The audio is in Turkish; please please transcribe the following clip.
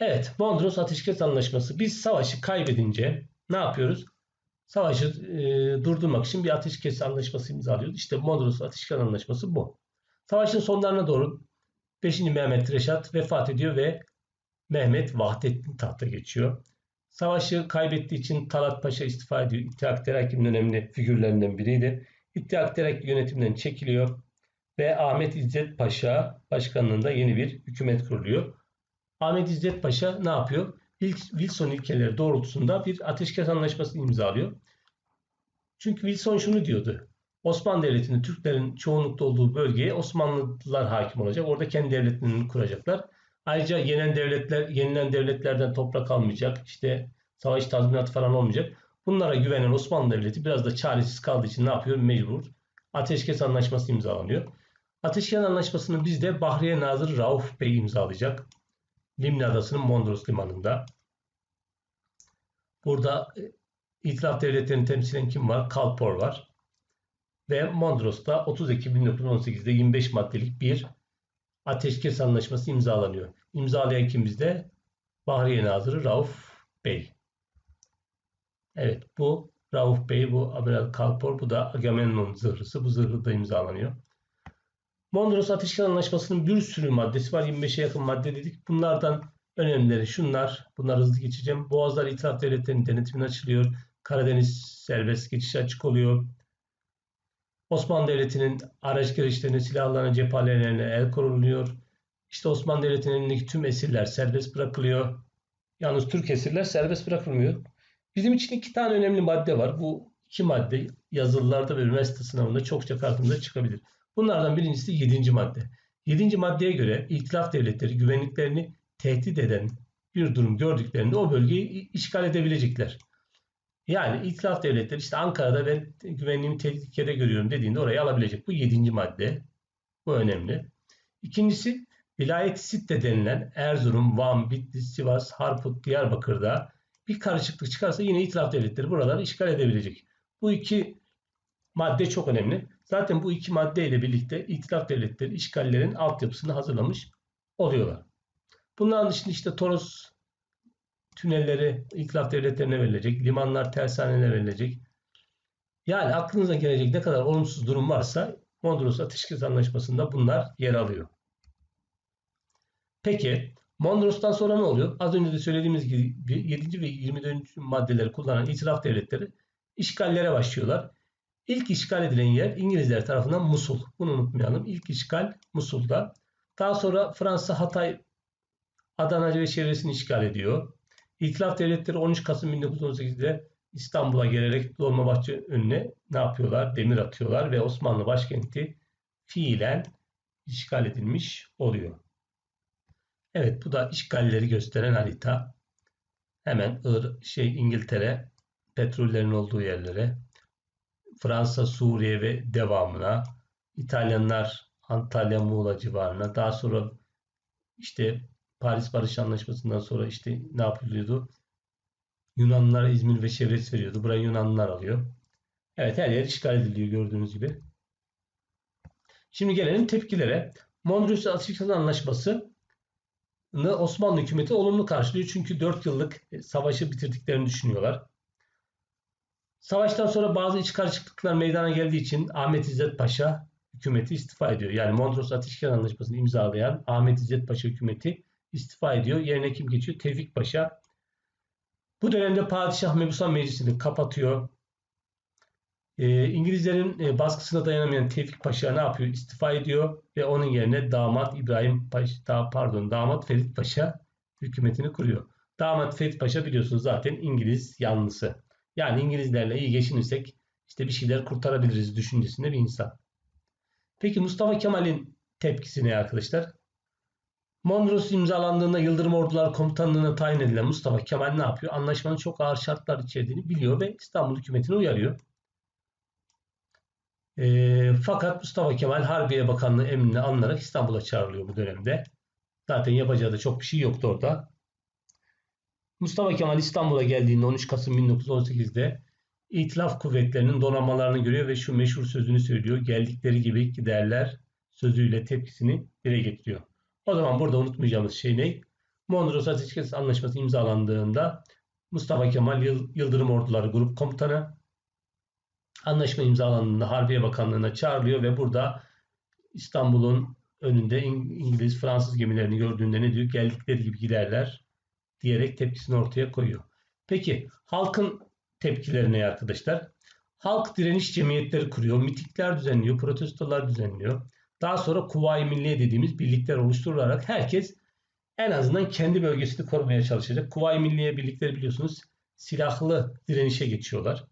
Evet, Mondros Ateşkes Anlaşması. Biz savaşı kaybedince ne yapıyoruz? Savaşı e, durdurmak için bir ateşkes anlaşması imzalıyoruz. İşte Mondros Ateşkes Anlaşması bu. Savaşın sonlarına doğru 5. Mehmet Reşat vefat ediyor ve Mehmet Vahdettin tahta geçiyor. Savaşı kaybettiği için Talat Paşa istifa ediyor. İttihat Terakki'nin önemli figürlerinden biriydi. İttihat Terakki yönetiminden çekiliyor ve Ahmet İzzet Paşa başkanlığında yeni bir hükümet kuruluyor. Ahmet İzzet Paşa ne yapıyor? Wilson ilkeleri doğrultusunda bir ateşkes anlaşması imzalıyor. Çünkü Wilson şunu diyordu. Osmanlı Devleti'nin Türklerin çoğunlukta olduğu bölgeye Osmanlılar hakim olacak. Orada kendi devletlerini kuracaklar. Ayrıca yenen devletler, yenilen devletlerden toprak almayacak. İşte savaş tazminatı falan olmayacak. Bunlara güvenen Osmanlı Devleti biraz da çaresiz kaldığı için ne yapıyor? Mecbur. Ateşkes Anlaşması imzalanıyor. Ateşkes Anlaşması'nı bizde Bahriye Nazırı Rauf Bey imzalayacak. Limni Adası'nın Mondros Limanı'nda. Burada e, İtilaf Devletleri'ni temsilen kim var? Kalpor var. Ve Mondros'ta 30 Ekim 1918'de 25 maddelik bir ateşkes anlaşması imzalanıyor. İmzalayan kim bizde? Bahriye Nazırı Rauf Bey. Evet bu Rauf Bey, bu Amiral Kalpor, bu da Agamemnon zırhlısı. Bu zırhlı da imzalanıyor. Mondros Ateşkes Anlaşması'nın bir sürü maddesi var. 25'e yakın madde dedik. Bunlardan önemlileri şunlar. Bunlar hızlı geçeceğim. Boğazlar İtilaf Devletleri'nin denetimine açılıyor. Karadeniz serbest geçiş açık oluyor. Osmanlı Devleti'nin araç girişlerine, silahlarına, cephanelerine el konuluyor. İşte Osmanlı Devleti'nin elindeki tüm esirler serbest bırakılıyor. Yalnız Türk esirler serbest bırakılmıyor. Bizim için iki tane önemli madde var. Bu iki madde yazılılarda ve üniversite sınavında çokça karşımıza çıkabilir. Bunlardan birincisi 7. madde. 7. maddeye göre İtilaf devletleri güvenliklerini tehdit eden bir durum gördüklerinde o bölgeyi işgal edebilecekler. Yani İtilaf devletleri işte Ankara'da ben güvenliğimi tehlikede görüyorum dediğinde orayı alabilecek. Bu 7. madde. Bu önemli. İkincisi vilayet sitte denilen Erzurum, Van, Bitlis, Sivas, Harput, Diyarbakır'da bir karışıklık çıkarsa yine İtilaf devletleri buraları işgal edebilecek. Bu iki madde çok önemli. Zaten bu iki madde ile birlikte İtilaf devletleri işgallerin altyapısını hazırlamış oluyorlar. Bunların dışında işte Toros tünelleri İtilaf devletlerine verilecek, limanlar tersanelerine verilecek. Yani aklınıza gelecek ne kadar olumsuz durum varsa Mondros Ateşkes Anlaşması'nda bunlar yer alıyor. Peki Mondros'tan sonra ne oluyor? Az önce de söylediğimiz gibi 7. ve 24. maddeleri kullanan itiraf devletleri işgallere başlıyorlar. İlk işgal edilen yer İngilizler tarafından Musul. Bunu unutmayalım. İlk işgal Musul'da. Daha sonra Fransa Hatay, Adana ve çevresini işgal ediyor. İtilaf devletleri 13 Kasım 1918'de İstanbul'a gelerek Dolmabahçe önüne ne yapıyorlar? Demir atıyorlar ve Osmanlı başkenti fiilen işgal edilmiş oluyor. Evet bu da işgalleri gösteren harita. Hemen şey İngiltere petrollerin olduğu yerlere, Fransa, Suriye ve devamına, İtalyanlar Antalya, Muğla civarına, daha sonra işte Paris Barış Anlaşması'ndan sonra işte ne yapılıyordu? Yunanlılara İzmir ve çevresi veriyordu. Burayı Yunanlılar alıyor. Evet her yer işgal ediliyor gördüğünüz gibi. Şimdi gelelim tepkilere. Mondros Ateşkes Anlaşması Osmanlı hükümeti olumlu karşılıyor. Çünkü 4 yıllık savaşı bitirdiklerini düşünüyorlar. Savaştan sonra bazı iç karışıklıklar meydana geldiği için Ahmet İzzet Paşa hükümeti istifa ediyor. Yani Mondros Ateşkes Anlaşması'nı imzalayan Ahmet İzzet Paşa hükümeti istifa ediyor. Yerine kim geçiyor? Tevfik Paşa. Bu dönemde Padişah Mebusan Meclisi'ni kapatıyor. E, İngilizlerin e, baskısına dayanamayan Tevfik Paşa ne yapıyor? İstifa ediyor ve onun yerine damat İbrahim Paşa, pardon damat Ferit Paşa hükümetini kuruyor. Damat Ferit Paşa biliyorsunuz zaten İngiliz yanlısı. Yani İngilizlerle iyi geçinirsek işte bir şeyler kurtarabiliriz düşüncesinde bir insan. Peki Mustafa Kemal'in tepkisi ne arkadaşlar? Mondros imzalandığında Yıldırım Ordular Komutanlığı'na tayin edilen Mustafa Kemal ne yapıyor? Anlaşmanın çok ağır şartlar içerdiğini biliyor ve İstanbul hükümetini uyarıyor. E, fakat Mustafa Kemal Harbiye Bakanlığı emrine alınarak İstanbul'a çağrılıyor bu dönemde. Zaten yapacağı da çok bir şey yoktu orada. Mustafa Kemal İstanbul'a geldiğinde 13 Kasım 1918'de İtilaf kuvvetlerinin donanmalarını görüyor ve şu meşhur sözünü söylüyor. Geldikleri gibi giderler sözüyle tepkisini dile getiriyor. O zaman burada unutmayacağımız şey ne? Mondros Ateşkes Anlaşması imzalandığında Mustafa Kemal Yıl- Yıldırım Orduları Grup Komutanı anlaşma imzalandığında Harbiye Bakanlığı'na çağrılıyor ve burada İstanbul'un önünde İng- İngiliz, Fransız gemilerini gördüğünde ne diyor? Geldikleri gibi giderler diyerek tepkisini ortaya koyuyor. Peki halkın tepkileri ne arkadaşlar? Halk direniş cemiyetleri kuruyor, mitikler düzenliyor, protestolar düzenliyor. Daha sonra Kuvayi Milliye dediğimiz birlikler oluşturularak herkes en azından kendi bölgesini korumaya çalışacak. Kuvayi Milliye birlikleri biliyorsunuz silahlı direnişe geçiyorlar.